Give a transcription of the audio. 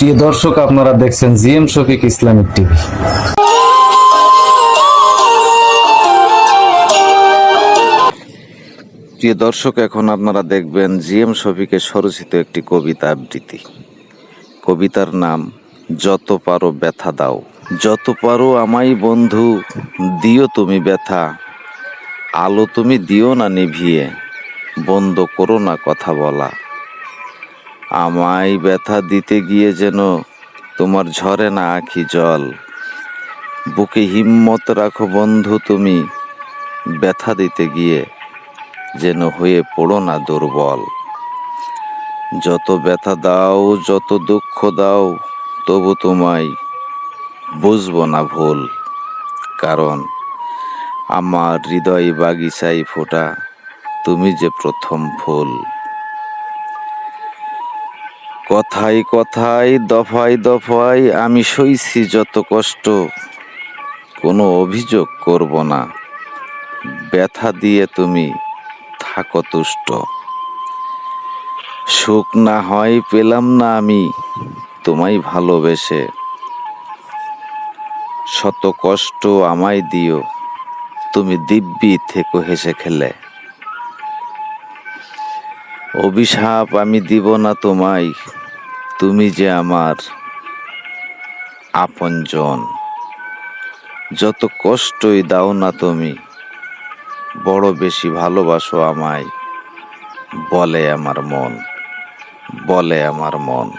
প্রিয় দর্শক, আপনারা দেখছেন জিএম শফিক ইসলামিক টিভি। প্রিয় দর্শক, এখন আপনারা দেখবেন জিএম শফিকের স্বরচিত একটি কবিতা আবৃত্তি। কবিতার নাম, যত পারো ব্যথা দাও। যত পারো আমায় বন্ধু, দিও তুমি ব্যথা। আলো তুমি দিও না নিভিয়ে। বন্ধ করো না কথা বলা। আমায় ব্যথা দিতে গিয়ে যেন তোমার ঝরে না আখি জল। বুকে হিম্মত রাখো বন্ধু তুমি, ব্যথা দিতে গিয়ে যেন হয়ে পড়ো না দুর্বল। যত ব্যথা দাও, যত দুঃখ দাও, তবু তোমায় বুঝব না ভুল। কারণ আমার হৃদয় বাগিচায় ফোটা, তুমি যে প্রথম ফুল কথায় কথায় দফায় দফায় আমি সইছি যত কষ্ট। কোনো অভিযোগ করব না। ব্যথা দিয়ে তুমি থাকো তুষ্ট। সুখ না হয় পেলাম না আমি, তোমায় ভালোবেসে। শত কষ্ট আমায় দিও, তুমি দিব্যি থেকো হেসে খেলে। অভিশাপ আমি দিব না তোমায়, তুমি যে আমার আপনজন। যত কষ্টই দাও না তুমি, বড় বেশি ভালোবাসো আমায়, বলে আমার মন, বলে আমার মন।